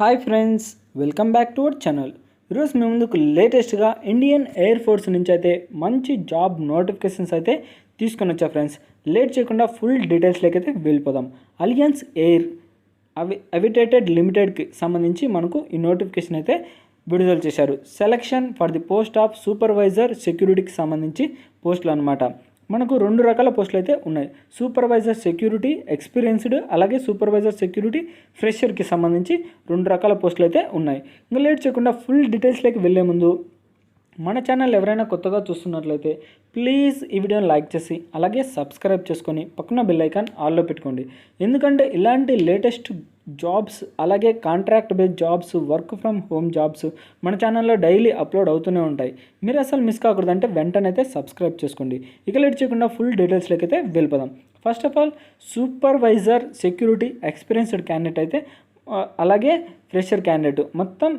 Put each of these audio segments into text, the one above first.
Hi friends welcome back to our channel. ఈరోజు మీ ముందుకు లేటెస్ట్గా ఇండియన్ ఎయిర్ ఫోర్స్ నుంచి అయితే మంచి జాబ్ నోటిఫికేషన్స్ అయితే తీసుకొని వచ్చా ఫ్రెండ్స్. లేట్ చేయకుండా ఫుల్ డీటెయిల్స్లోకి అయితే వెళ్ళిపోదాం. అలియన్స్ ఎయిర్ అవి అవిటేటెడ్ లిమిటెడ్కి సంబంధించి మనకు ఈ నోటిఫికేషన్ అయితే విడుదల చేశారు. Selection for the post of supervisor సెక్యూరిటీకి సంబంధించి పోస్టులు అనమాట మనకు రెండు రకాల పోస్టులు అయితే ఉన్నాయి. సూపర్వైజర్ సెక్యూరిటీ ఎక్స్పీరియన్స్డ్ అలాగే సూపర్వైజర్ సెక్యూరిటీ ఫ్రెషర్కి సంబంధించి రెండు రకాల పోస్టులు అయితే ఉన్నాయి. ఇంకా లేట్ చేయకుండా ఫుల్ డీటెయిల్స్లోకి వెళ్ళే ముందు మన ఛానల్ ఎవరైనా కొత్తగా చూస్తున్నట్లయితే ప్లీజ్ ఈ వీడియోని లైక్ చేసి అలాగే సబ్స్క్రైబ్ చేసుకొని పక్కన బెల్ ఐకాన్ ఆల్లో పెట్టుకోండి. ఎందుకంటే ఇలాంటి లేటెస్ట్ జాబ్స్ అలాగే contract based jobs work from home jobs మన ఛానల్లో డైలీ అప్లోడ్ అవుతూనే ఉంటాయి. మీరు అసలు మిస్ కాకూడదంటే వెంటనే అయితే సబ్స్క్రైబ్ చేసుకోండి. ఇక లేట్ చేయకుండా ఫుల్ డీటెయిల్స్లోకి అయితే వెళ్ళిపోదాం. First of all supervisor security experienced candidate అయితే అలాగే ఫ్రెషర్ క్యాండిడేట్. మొత్తం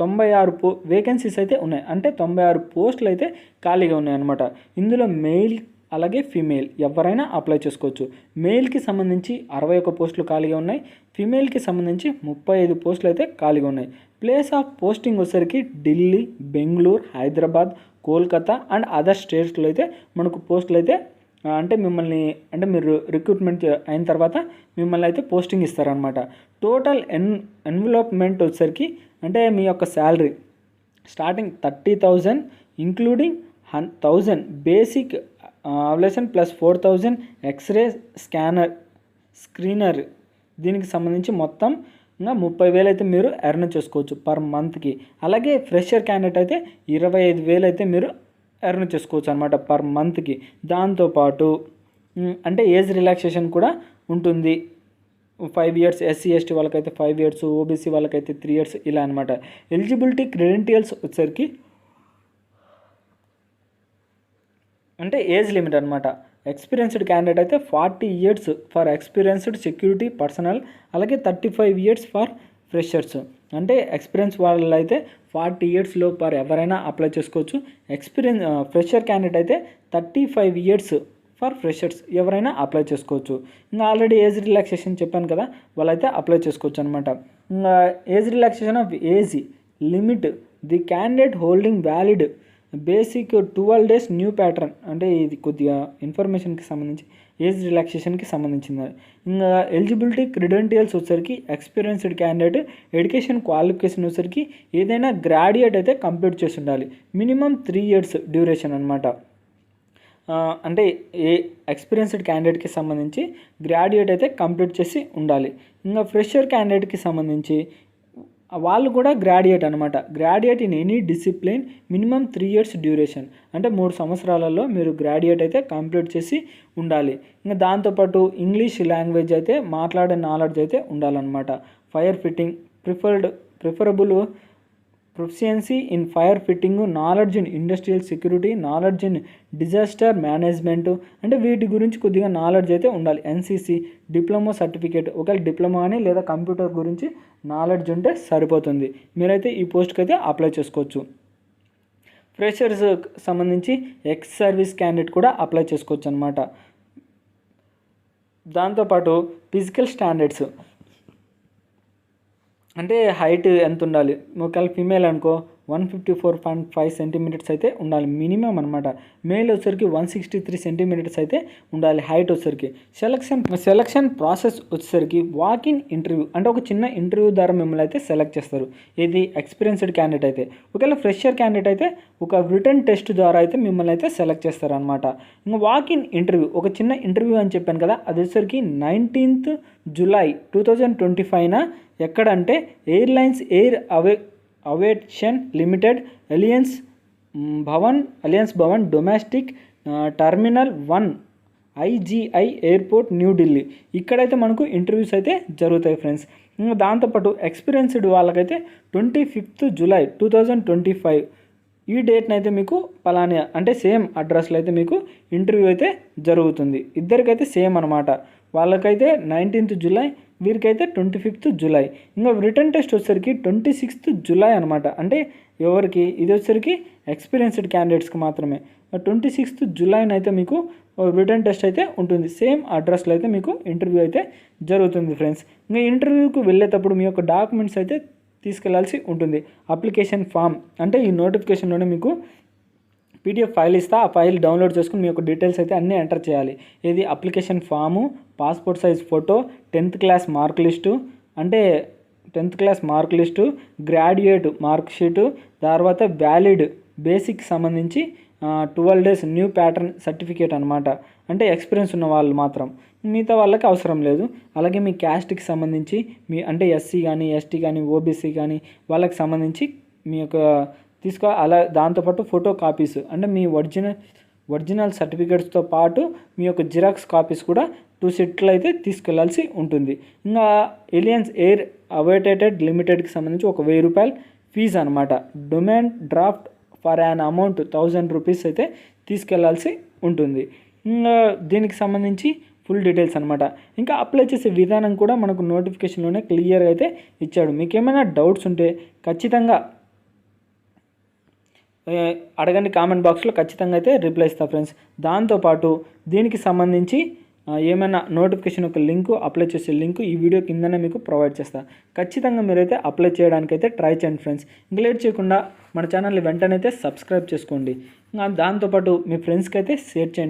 తొంభై ఆరు పో వేకెన్సీస్ అయితే ఉన్నాయి. అంటే తొంభై ఆరు పోస్టులు అయితే ఖాళీగా ఉన్నాయన్నమాట ఇందులో మెయిల్ అలాగే ఫీమేల్ ఎవరైనా అప్లై చేసుకోవచ్చు. మెయిల్కి సంబంధించి అరవై ఒక పోస్టులు ఖాళీగా ఉన్నాయి. ఫీమేల్కి సంబంధించి ముప్పై ఐదు పోస్టులు అయితే ఖాళీగా ఉన్నాయి. ప్లేస్ ఆఫ్ పోస్టింగ్ వచ్చేసరికి ఢిల్లీ బెంగళూరు హైదరాబాద్ కోల్కతా అండ్ అదర్ స్టేట్స్లో అయితే మనకు పోస్టులు అయితే అంటే మిమ్మల్ని అంటే మీరు రిక్రూట్మెంట్ అయిన తర్వాత మిమ్మల్ని అయితే పోస్టింగ్ ఇస్తారనమాట టోటల్ ఎన్ ఎన్వలప్మెంట్ వచ్చేసరికి అంటే మీ యొక్క salary starting thirty thousand including one thousand basic aviation plus four thousand x-ray scanner screener దీనికి సంబంధించి మొత్తం ఇంకా ముప్పై వేలు అయితే మీరు ఎర్న్ చేసుకోవచ్చు పర్ మంత్కి అలాగే ఫ్రెషర్ క్యాండిడేట్ అయితే ఇరవై ఐదు వేలు అయితే మీరు ఎర్న్ చేసుకోవచ్చు అనమాట పర్ మంత్కి. దాంతోపాటు అంటే ఏజ్ రిలాక్సేషన్ కూడా ఉంటుంది. ఫైవ్ ఇయర్స్ ఎస్సీ ఎస్టీ వాళ్ళకైతే ఫైవ్ ఇయర్స్ ఓబీసీ వాళ్ళకైతే త్రీ ఇయర్స్ ఇలా అనమాట ఎలిజిబిలిటీ క్రెడెంటియల్స్ వచ్చేసరికి అంటే ఏజ్ లిమిట్ అనమాట ఎక్స్పీరియన్స్డ్ క్యాండిడేట్ అయితే forty years for experienced security personnel అలాగే thirty five years for freshers. అంటే ఎక్స్పీరియన్స్ వాళ్ళు అయితే ఫార్టీ ఇయర్స్ లోపర్ ఎవరైనా అప్లై చేసుకోవచ్చు. ఎక్స్పీరియన్స్ ఫ్రెషర్ క్యాండిడేట్ అయితే thirty five years for freshers ఎవరైనా అప్లై చేసుకోవచ్చు. ఇంకా ఆల్రెడీ ఏజ్ రిలాక్సేషన్ చెప్పాను కదా వాళ్ళైతే అప్లై చేసుకోవచ్చు అనమాట ఇంకా age relaxation of age limit the candidate holding valid basic twelve days new pattern. అంటే ఇది కొద్దిగా ఇన్ఫర్మేషన్కి సంబంధించి ఏజ్ రిలాక్సేషన్కి సంబంధించింది. ఇంకా ఎలిజిబిలిటీ క్రెడెంటియల్స్ వచ్చేసరికి ఎక్స్పీరియన్స్డ్ క్యాండిడేట్ ఎడ్యుకేషన్ క్వాలిఫికేషన్ వచ్చేసరికి ఏదైనా గ్రాడ్యుయేట్ అయితే కంప్లీట్ చేసి ఉండాలి మినిమం త్రీ ఇయర్స్ డ్యూరేషన్ అనమాట అంటే ఏ ఎక్స్పీరియన్స్డ్ క్యాండిడేట్కి సంబంధించి గ్రాడ్యుయేట్ అయితే కంప్లీట్ చేసి ఉండాలి. ఇంకా ఫ్రెషర్ క్యాండిడేట్కి సంబంధించి వాళ్ళు కూడా గ్రాడ్యుయేట్ అనమాట graduate in any discipline minimum three years duration అంటే మూడు సంవత్సరాలలో మీరు గ్రాడ్యుయేట్ అయితే కంప్లీట్ చేసి ఉండాలి. ఇంకా దాంతోపాటు ఇంగ్లీష్ లాంగ్వేజ్ అయితే మాట్లాడే నాలెడ్జ్ అయితే ఉండాలన్నమాట. Fire fitting preferred preferable proficiency in fire fitting knowledge in industrial security knowledge in disaster management అంటే వీటి గురించి కొద్దిగా నాలెడ్జ్ అయితే ఉండాలి. ఎన్సీసీ డిప్లొమా సర్టిఫికేట్ ఒకవేళ డిప్లొమా అని లేదా కంప్యూటర్ గురించి నాలెడ్జ్ ఉంటే సరిపోతుంది. మీరైతే ఈ పోస్ట్కి అయితే అప్లై చేసుకోవచ్చు. ఫ్రెషర్స్ సంబంధించి ఎక్స్ సర్వీస్ క్యాండిడేట్ కూడా అప్లై చేసుకోవచ్చు అనమాట దాంతోపాటు ఫిజికల్ స్టాండర్డ్స్ అంటే హైట్ ఎంత ఉండాలి ఒకవేళ ఫీమేల్ అనుకో one fifty four point five centimetres అయితే ఉండాలి. మినిమం అనమాట మేల్ వచ్చరికి వన్ సిక్స్టీ త్రీ సెంటీమీటర్స్ అయితే ఉండాలి హైట్ వచ్చేసరికి. సెలక్షన్ సెలక్షన్ ప్రాసెస్ వచ్చేసరికి వాక్ ఇన్ ఇంటర్వ్యూ అంటే ఒక చిన్న ఇంటర్వ్యూ ద్వారా మిమ్మల్ని అయితే సెలెక్ట్ చేస్తారు. ఇది ఎక్స్పీరియన్స్డ్ క్యాండిడేట్ అయితే. ఒకవేళ ఫ్రెషర్ క్యాండిడేట్ అయితే ఒక రిటర్న్ టెస్ట్ ద్వారా అయితే మిమ్మల్ని అయితే సెలెక్ట్ చేస్తారు అనమాట ఇంకా వాక్ ఇన్ ఇంటర్వ్యూ ఒక చిన్న ఇంటర్వ్యూ అని చెప్పాను కదా అది వచ్చేసరికి nineteenth July two thousand twenty ఫైవ్న ఎక్కడంటే ఎయిర్లైన్స్ ఎయిర్ అవే aviation limited alliance Bhavan alliance Bhavan domestic terminal one IGI airport New Delhi ఇక్కడైతే మనకు ఇంటర్వ్యూస్ అయితే జరుగుతాయి ఫ్రెండ్స్ ఇంకా దాంతోపాటు ఎక్స్పీరియన్స్డ్ వాళ్ళకైతే twenty fifth July two thousand twenty five ఈ డేట్ని అయితే మీకు పలాని అంటే సేమ్ అడ్రస్లో అయితే మీకు ఇంటర్వ్యూ అయితే జరుగుతుంది. ఇద్దరికైతే సేమ్ అనమాట వాళ్ళకైతే నైన్టీన్త్ జూలై వీరికైతే ట్వంటీ ఫిఫ్త్ జూలై. ఇంకా రిటర్న్ టెస్ట్ వచ్చేసరికి ట్వంటీ సిక్స్త్ జూలై అనమాట అంటే ఎవరికి? ఇది వచ్చేసరికి ఎక్స్పీరియన్స్డ్ క్యాండిడేట్స్కి మాత్రమే. ట్వంటీ సిక్స్త్ జూలైన అయితే మీకు రిటర్న్ టెస్ట్ అయితే ఉంటుంది. సేమ్ అడ్రస్లో అయితే మీకు ఇంటర్వ్యూ అయితే జరుగుతుంది ఫ్రెండ్స్. ఇంకా ఇంటర్వ్యూకి వెళ్ళేటప్పుడు మీ యొక్క డాక్యుమెంట్స్ అయితే తీసుకెళ్ళాల్సి ఉంటుంది. Application form. అంటే ఈ నోటిఫికేషన్లోనే మీకు పీడిఎఫ్ ఫైల్ ఇస్తా ఆ ఫైల్ డౌన్లోడ్ చేసుకుని మీ యొక్క డీటెయిల్స్ అయితే అన్నీ ఎంటర్ చేయాలి. ఇది application form passport size photo tenth class mark list అంటే tenth class mark list graduate mark sheet తర్వాత వ్యాలిడ్ బేసిక్ సంబంధించి twelve days new pattern certificate అనమాట అంటే ఎక్స్పీరియన్స్ ఉన్న వాళ్ళు మాత్రం. మిగతా వాళ్ళకి అవసరం లేదు. అలాగే మీ క్యాస్ట్కి సంబంధించి మీ అంటే ఎస్సీ కానీ ఎస్టీ కానీ ఓబీసీ కానీ వాళ్ళకి సంబంధించి మీ యొక్క తీసుకో అలా దాంతోపాటు ఫోటో కాపీస్ అంటే మీ ఒరిజినల్ ఒరిజినల్ సర్టిఫికేట్స్తో పాటు మీ యొక్క జిరాక్స్ కాపీస్ కూడా టూ సెట్లు అయితే తీసుకెళ్ళాల్సి ఉంటుంది. ఇంకా ఎలియన్స్ ఎయిర్ అవైటేటెడ్ లిమిటెడ్కి సంబంధించి ఒక వెయ్యి రూపాయలు ఫీజు అనమాట demand draft for an amount thousand rupees అయితే తీసుకెళ్ళాల్సి ఉంటుంది. ఇంకా దీనికి సంబంధించి ఫుల్ డీటెయిల్స్ అనమాట ఇంకా అప్లై చేసే విధానం కూడా మనకు నోటిఫికేషన్లోనే క్లియర్గా అయితే ఇచ్చాడు. మీకు ఏమైనా డౌట్స్ ఉంటే ఖచ్చితంగా అడగండి కామెంట్ బాక్స్లో ఖచ్చితంగా అయితే రిప్లై ఇస్తా ఫ్రెండ్స్. దాంతోపాటు దీనికి సంబంధించి ఏమైనా నోటిఫికేషన్ యొక్క లింక్ అప్లై చేసే లింక్ ఈ వీడియో కిందనే మీకు ప్రొవైడ్ చేస్తా. ఖచ్చితంగా మీరైతే అప్లై చేయడానికైతే ట్రై చేయండి ఫ్రెండ్స్. ఇంకా లేట్ చేయకుండా మన ఛానల్ని వెంటనే అయితే సబ్స్క్రైబ్ చేసుకోండి. ఇంకా దాంతోపాటు మీ ఫ్రెండ్స్కి అయితే షేర్ చేయండి.